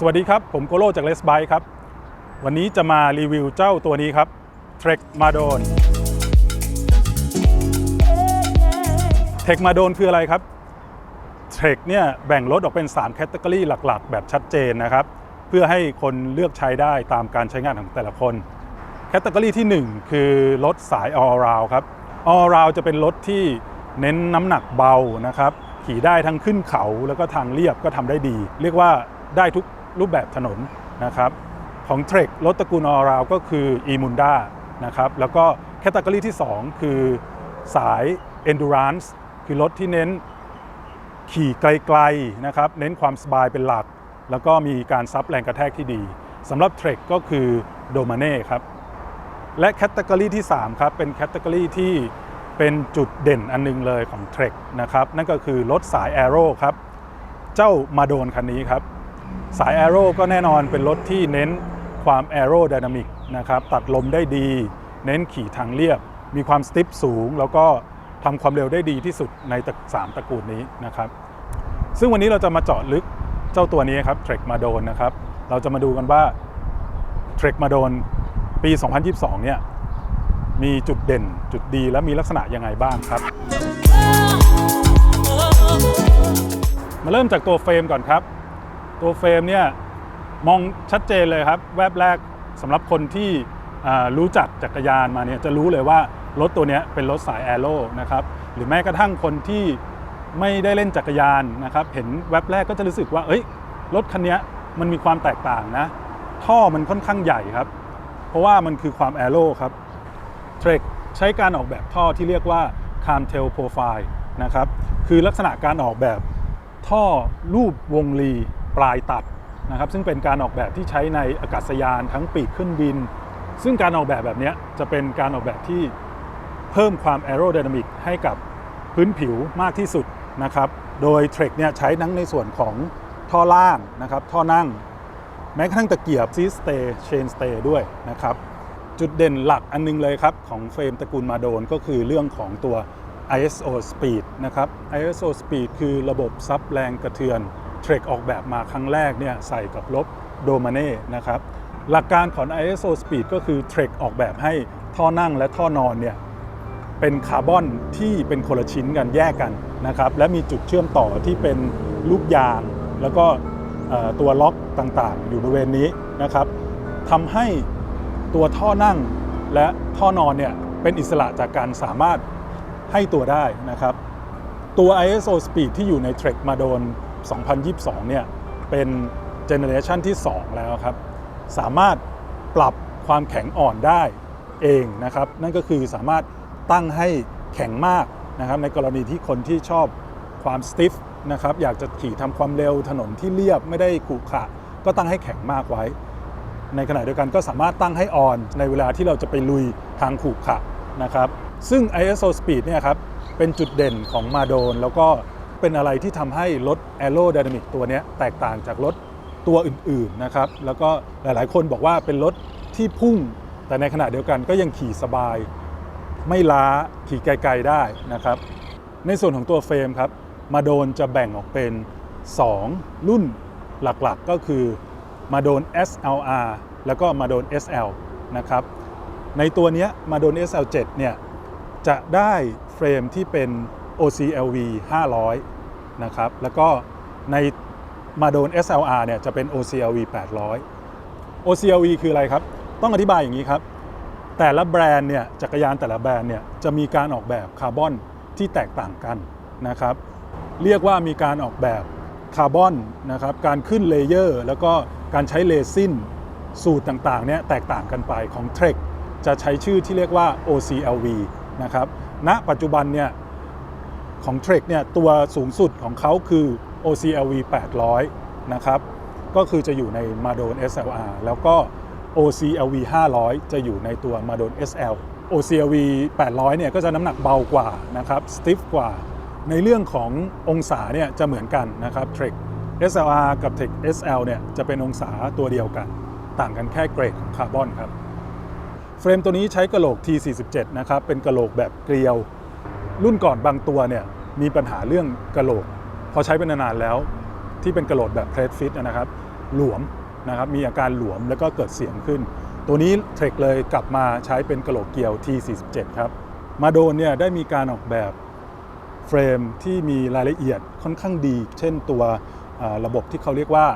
สวัสดีครับ ผมโกโลจากเลสไบครับ วันนี้จะมารีวิวเจ้าตัวนี้ครับ Trek m a d o n Trek m a d o n คืออะไรครับ Trek เนี่ยแบ่งรถออกเป็น3แคตตากรีหลักๆ แบบชัดเจนนะครับ เพื่อให้คนเลือกใช้ได้ตามการใช้งานของแต่ละคนแคตตากรีที่ 1 คือรถสาย all round ครับ all round จะเป็นรถที่เน้นน้ำหนักเบานะครับขี่ได้ทั้งขึ้นเขาแล้วก็ทางเรียบก็ทำได้ดี เรียกว่าได้ทุก รูปแบบถนนนะครับของ Trek รถตระกูล all around ก็คือ e m u n d a นะครับแล้วก็แคตตากรีที่ 2 คือสาย endurance คือรถที่เน้นขี่ไกลๆนะครับเน้นความสบายเป็นหลัก แล้วก็มีการซับแรงกระแทกที่ดีสำหรับ Trek ก็คือ d o m a n e ครับและแคตตากรีที่ 3 ครับ เป็นแคตตากรีที่เป็นจุดเด่นอันนึงเลยของ Trek นะครับนั่นก็คือรถสาย Aero ครับ เจ้ามาโดนคันนี้ครับ สาย Aero ก็แน่นอนเป็นรถที่เน้นความ Aero Dynamic นะครับตัดลมได้ดี เน้นขี่ทางเรียบ มีความสติปสูง แล้วก็ทำความเร็วได้ดีที่สุดในตระสามตระกูลนี้นะครับ ซึ่งวันนี้เราจะมาเจาะลึกเจ้าตัวนี้ครับ Trek มาโดนนะครับ เราจะมาดูกันว่า Trek มาโดนปี 2022 เนี่ย มีจุดเด่นจุดดีและมีลักษณะยังไงบ้างครับ มาเริ่มจากตัวเฟรมก่อนครับ ตัวเฟรมเนี่ยมองชัดเจนเลยครับ แวบแรกสำหรับคนที่รู้จักจักรยานมาเนี่ยจะรู้เลยว่ารถตัวนี้เป็นรถสายแอโร่นะครับหรือแม้กระทั่งคนที่ไม่ได้เล่นจักรยานนะครับ เห็นแวบแรกก็จะรู้สึกว่า เอ้ยรถคันนี้มันมีความแตกต่างนะ ท่อมันค่อนข้างใหญ่ครับ เพราะว่ามันคือความแอโร่ครับเทรคใช้การออกแบบท่อที่เรียกว่า c a m t a i l Profile นะครับ คือลักษณะการออกแบบท่อรูปวงรี ปลายตัดนะครับซึ่งเป็นการออกแบบที่ใช้ในอากาศยานทั้งปีกขึ้นบิน ซึ่งการออกแบบแบบนี้จะเป็นการออกแบบที่เพิ่มความแอโร d y นามิกให้กับพื้นผิวมากที่สุดนะครับโดยเทรคเนี่ยใช้ทั้งในส่วนของท่อล่างนะครับท่อนั่ง แม้กระทั่งตะเกียบซีสเตย์เชนสเตย์ด้วยนะครับจุดเด่นหลักอันนึงเลยครับของเฟรมตระกูลมาโดนก็คือเรื่องของตัว ISO Speed นะครับ ISO Speed คือระบบซับแรงกระเทือน เทรคออกแบบมาครั้งแรกเนี่ยใส่กับรถโดมาเน่นะครับหลักการของ ISO Speed ก็คือเทรคออกแบบให้ท่อนั่งและท่อนอนเนี่ยเป็นคาร์บอนที่เป็นคนละชิ้นกันแยกกันนะครับและมีจุดเชื่อมต่อที่เป็นลูกยาง แล้วก็ตัวล็อกต่างๆ อยู่บริเวณนี้นะครับทำให้ตัวท่อนั่งและท่อนอนเนี่ยเป็นอิสระจากการสามารถให้ตัวได้นะครับ ตัว ISO Speed ที่อยู่ใน Trek มาโดน 2022 เนี่ยเป็นเจเนอเรชันที่ 2 แล้วครับ สามารถปรับความแข็งอ่อนได้เองนะครับ นั่นก็คือสามารถตั้งให้แข็งมากนะครับในกรณีที่คนที่ชอบความสติฟนะครับอยากจะขี่ทำความเร็วถนนที่เรียบไม่ได้ขรุขระก็ตั้งให้แข็งมากไว้ ในขณะเดียวกันก็สามารถตั้งให้อ่อนในเวลาที่เราจะไปลุยทางขรุขระนะครับ ซึ่ง ISO Speed เนี่ยครับเป็นจุดเด่นของมาโดนแล้วก็ เป็นอะไรที่ทำให้รถ Aerodynamic ตัวนี้แตกต่างจากรถตัวอื่นๆนะครับแล้วก็หลายๆ คนบอกว่าเป็นรถที่พุ่ง แต่ในขณะเดียวกันก็ยังขี่สบาย ไม่ล้าขี่ไกลๆได้นะครับ ในส่วนของตัวเฟรมครับมาโดนจะแบ่งออกเป็น 2 รุ่นหลักๆก็คือมาโดน SLR แล้วก็มาโดน SL นะครับในตัวนี้มาโดน SL7 เนี่ยจะได้เฟรมที่เป็น OCLV 500 นะครับ แล้วก็ในมาโดน SLR เนี่ยจะเป็น OCLV 800 OCLV คืออะไรครับ ต้องอธิบายอย่างนี้ครับ แต่ละแบรนด์เนี่ยจักรยานแต่ละแบรนด์เนี่ยจะมีการออกแบบคาร์บอนที่แตกต่างกันนะครับ เรียกว่ามีการออกแบบคาร์บอนนะครับ การขึ้นเลเยอร์ แล้วก็การใช้เลซินสูตรต่างๆเนี่ยแตกต่างกันไปของ Trek จะใช้ชื่อที่เรียกว่า OCLV นะครับณปัจจุบันเนี่ย ของ Trek เนี่ยตัวสูงสุดของเขาคือ OCLV 800 นะครับ ก็คือจะอยู่ในมาโดน SLR แล้วก็ OCLV 500 จะอยู่ในตัวมาโดน SL OCLV 800 เนี่ยก็จะน้ำหนักเบากว่านะครับสติฟกว่า ในเรื่องขององศาเนี่ยจะเหมือนกันนะครับ Trek SLR กับ Trek SL เนี่ยจะเป็นองศาตัวเดียวกัน ต่างกันแค่เกรดของคาร์บอนครับ เฟรมตัวนี้ใช้กระโหลก T47 นะครับ เป็นกระโหลกแบบเกลียว รุ่นก่อนบางตัวเนี่ยมีปัญหาเรื่องกระโหลก พอใช้เป็นนานๆแล้วที่เป็นกระโหลกแบบเพลทฟิตนะครับ หลวมนะครับมีอาการหลวมแล้วก็เกิดเสียงขึ้น ตัวนี้เทรคเลยกลับมาใช้เป็นกระโหลกเกลียว T47 ครับมาโดนเนี่ยได้มีการออกแบบเฟรมที่มีรายละเอียดค่อนข้างดี เช่นตัวระบบที่เขาเรียกว่า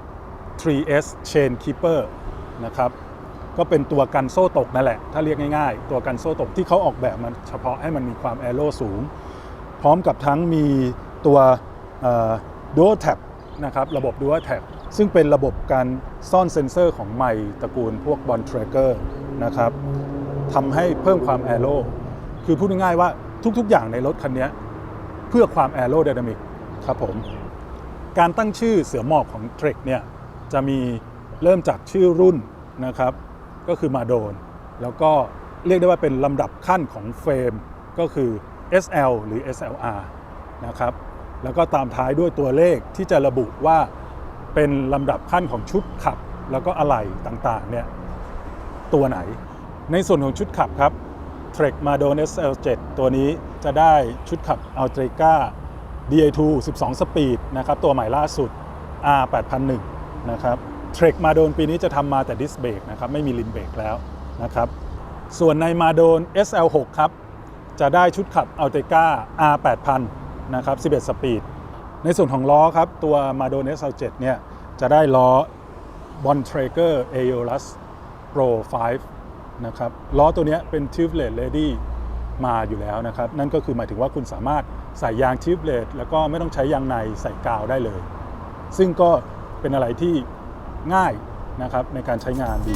3S Chain Keeper นะครับ ก็เป็นตัวกันโซ่ตกนั่นแหละ ถ้าเรียกง่ายๆ ตัวกันโซ่ตกที่เขาออกแบบมันเฉพาะให้มันมีความแอโร่สูง พร้อมกับทั้งมีตัวดูอัลแท็บนะครับระบบ Dual Tap ซึ่งเป็นระบบการซ่อนเซ็นเซอร์ของไมค์ตระกูลพวกบอลเทรเกอร์นะครับทำให้เพิ่มความแอโร่คือพูดง่ายๆว่าทุกๆ อย่างในรถคันนี้เพื่อความแอโร d y นามิกครับผม การตั้งชื่อเสือหมอบของเทร k เนี่ยจะมีเริ่มจากชื่อรุ่นนะครับ ก็คือมาโดน แล้วก็เรียกได้ว่าเป็นลำดับขั้นของเฟรมก็คือ SL หรือ SLR นะครับแล้วก็ตามท้ายด้วยตัวเลขที่จะระบุว่าเป็นลำดับขั้นของชุดขับ แล้วก็อะไหล่ต่างๆเนี่ยตัวไหน ในส่วนของชุดขับครับ Trek m a d o n SL7 ตัวนี้จะได้ชุดขับ a l t r e c a DA2 12 สปีดนะครับตัวใหม่ล่าสุด R8001 นะครับ Trek m a d o n ปีนี้จะทำมาแต่ดิสเบรกนะครับไม่มีลิมเบรกแล้วนะครับส่วนใน m a d o n SL6 ครับจะได้ชุดขับ a l t e c a R8000 นะครับ11 สปีด ในส่วนของล้อครับตัว m a d o n SL7 เนี่ยจะได้ล้อ b o n t r a g e r Aeolus Pro 5นะครับล้อตัวนี้เป็น Tubeless Ready มาอยู่แล้วนะครับ นั่นก็คือหมายถึงว่าคุณสามารถใส่ยาง Tubeless แล้วก็ไม่ต้องใช้ยางในใส่กาวได้เลย ซึ่งก็เป็นอะไรที่ ง่ายนะครับในการใช้งานดี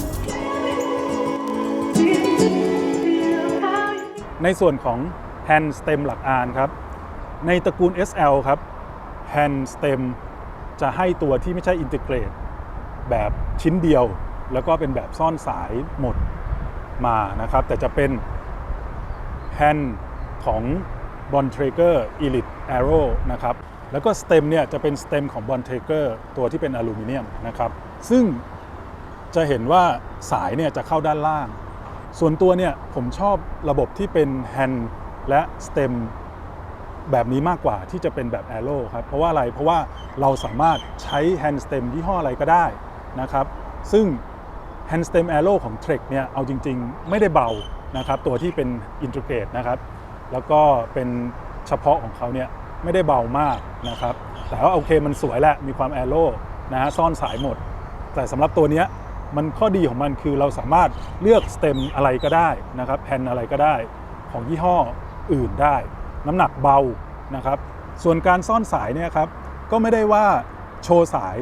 ในส่วนของ hand stem หลักอานครับ ในตระกูล SL ครับ hand stem จะให้ตัวที่ไม่ใช่ integrate แบบชิ้นเดียว แล้วก็เป็นแบบซ่อนสายหมดมานะครับ แต่จะเป็น hand ของ b o n t r a g e r Elite Aero นะครับ แล้วก็ stem เนี่ยจะเป็น stem ของ b o n t r a g e r ตัวที่เป็นอลูมิเนียมนะครับ ซึ่งจะเห็นว่าสายเนี่ยจะเข้าด้านล่าง ส่วนตัวเนี่ยผมชอบระบบที่เป็น hand และ stem แบบนี้มากกว่าที่จะเป็นแบบ Arrow ครับ เพราะว่าอะไร เพราะว่าเราสามารถใช้ hand stem ยี่ห้ออะไรก็ได้นะครับ ซึ่ง hand stem Arrow ของ Trek เนี่ยเอาจริง ๆ ไม่ได้เบานะครับ ตัวที่เป็น integrate นะครับ แล้วก็เป็นเฉพาะของเขาเนี่ย ไม่ได้เบามากนะครับ แต่ว่าโอเคมันสวยแหละ มีความ Arrow นะฮะซ่อนสายหมด แต่สำหรับตัวนี้มันข้อดีของมันคือเราสามารถเลือกสเต็มอะไรก็ได้นะครับแผ่นอะไรก็ได้ของยี่ห้ออื่นได้ น้ำหนักเบานะครับ ส่วนการซ่อนสายเนี่ยครับก็ไม่ได้ว่าโชว์สาย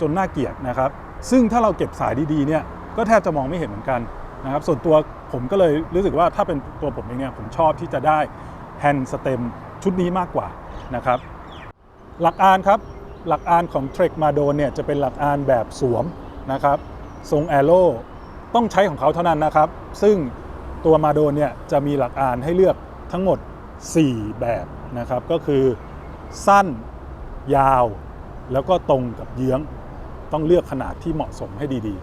จนน่าเกลียดนะครับ ซึ่งถ้าเราเก็บสายดีๆเนี่ยก็แทบจะมองไม่เห็นเหมือนกันนะครับ ส่วนตัวผมก็เลยรู้สึกว่าถ้าเป็นตัวผมเองเนี่ยผมชอบที่จะได้แฮนด์สเต็มชุดนี้มากกว่า นะครับ หลักอานครับ หลักอานของ Trek m a d o n เนี่ยจะเป็นหลักอานแบบสวมนะครับทรงแอโร่ต้องใช้ของเขาเท่านั้นนะครับ ซึ่งตัวมาโดนเนี่ยจะมีหลักอานให้เลือกทั้งหมด 4 แบบนะครับ ก็คือสั้นยาว แล้วก็ตรงกับเยื้อง ต้องเลือกขนาดที่เหมาะสมให้ดี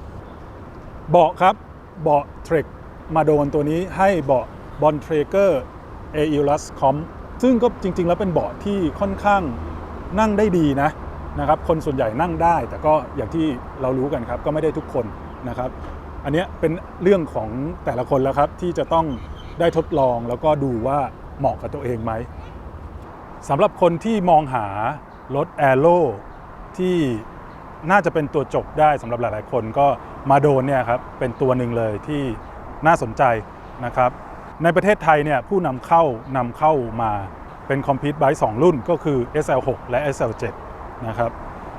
ๆ เบาะครับเบาะ Trek มาโดนตัวนี้ให้เบาะ b o n t r a g e r a e l u s Com ซึ่งก็จริง ๆ แล้วเป็นเบาะที่ค่อนข้างนั่งได้ดีนะนะครับ คนส่วนใหญ่นั่งได้ แต่ก็อย่างที่เรารู้กันครับ ก็ไม่ได้ทุกคนนะครับ อันเนี้ยเป็นเรื่องของแต่ละคนแล้วครับ ที่จะต้องได้ทดลองแล้วก็ดูว่าเหมาะกับตัวเองไหมสำหรับคนที่มองหารถแอโร่ที่น่าจะเป็นตัวจบได้สำหรับหลาย ๆ คนก็มาโดนเนี่ยครับเป็นตัวหนึ่งเลยที่น่าสนใจนะครับ ในประเทศไทยเนี่ยผู้นำเข้านำเข้ามาเป็นคอมพิวต์ไบค์2รุ่นก็คือ SL6 และ SL7 นะครับ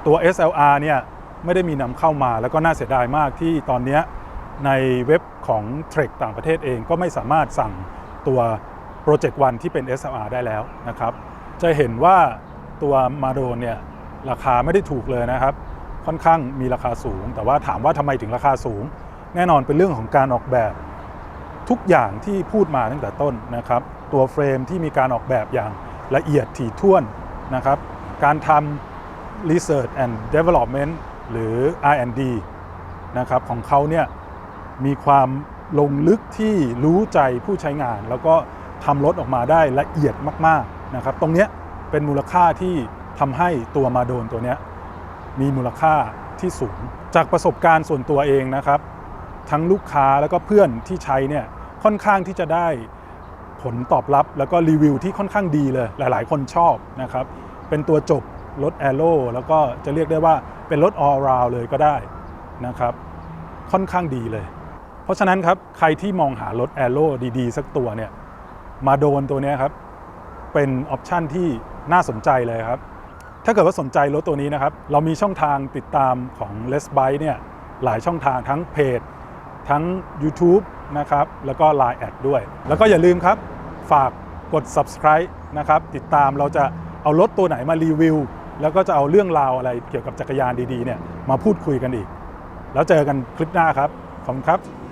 ตัว SLR เนี่ยไม่ได้มีนำเข้ามาแล้วก็น่าเสียดายมากที่ตอนนี้ในเว็บของ Trek ต่างประเทศเองก็ไม่สามารถสั่งตัว Project One ที่เป็น SLR ได้แล้วนะครับ จะเห็นว่าตัวมาโดนเนี่ยราคาไม่ได้ถูกเลยนะครับ ค่อนข้างมีราคาสูง แต่ว่าถามว่าทำไมถึงราคาสูง แน่นอนเป็นเรื่องของการออกแบบ ทุกอย่างที่พูดมาตั้งแต่ต้นนะครับ ตัวเฟรมที่มีการออกแบบอย่างละเอียดถี่ถ้วนนะครับ การทำ Research and Development หรือ R&D นะครับของเขาเนี่ยมีความลงลึกที่รู้ใจผู้ใช้งาน แล้วก็ทำรถออกมาได้ละเอียดมากๆนะครับ ตรงเนี้ยเป็นมูลค่าที่ทำให้ตัวมาโดนตัวเนี้ยมีมูลค่าที่ที่สูง จากประสบการณ์ส่วนตัวเองนะครับ ทั้งลูกค้าแล้วก็เพื่อนที่ใช้เนี่ย ค่อนข้างที่จะได้ผลตอบรับแล้วก็รีวิวที่ค่อนข้างดีเลย หลาย ๆ คนชอบนะครับ เป็นตัวจบรถ a อโร่แล้วก็จะเรียกได้ว่าเป็นรถ all round เลยก็ได้นะครับ ค่อนข้างดีเลย เพราะฉะนั้นครับ ใครที่มองหารถ a อโร่ดีๆ สักตัวเนี่ย มาโดนตัวนี้ครับ เป็นออปชันที่น่าสนใจเลยครับ ถ้าเกิดว่าสนใจรถตัวนี้นะครับ เรามีช่องทางติดตามของ l e s b i เนี่ยหลายช่องทางทั้งเพจ ทั้ง YouTube นะครับ แล้วก็ Line แอดด้วย แล้วก็อย่าลืมครับ ฝากกด subscribe นะครับ ติดตามเราจะเอารถตัวไหนมารีวิว แล้วก็จะเอาเรื่องราวอะไรเกี่ยวกับจักรยานดีๆเนี่ยมาพูดคุยกันอีก แล้วเจอกันคลิปหน้าครับ ขอบคุณครับ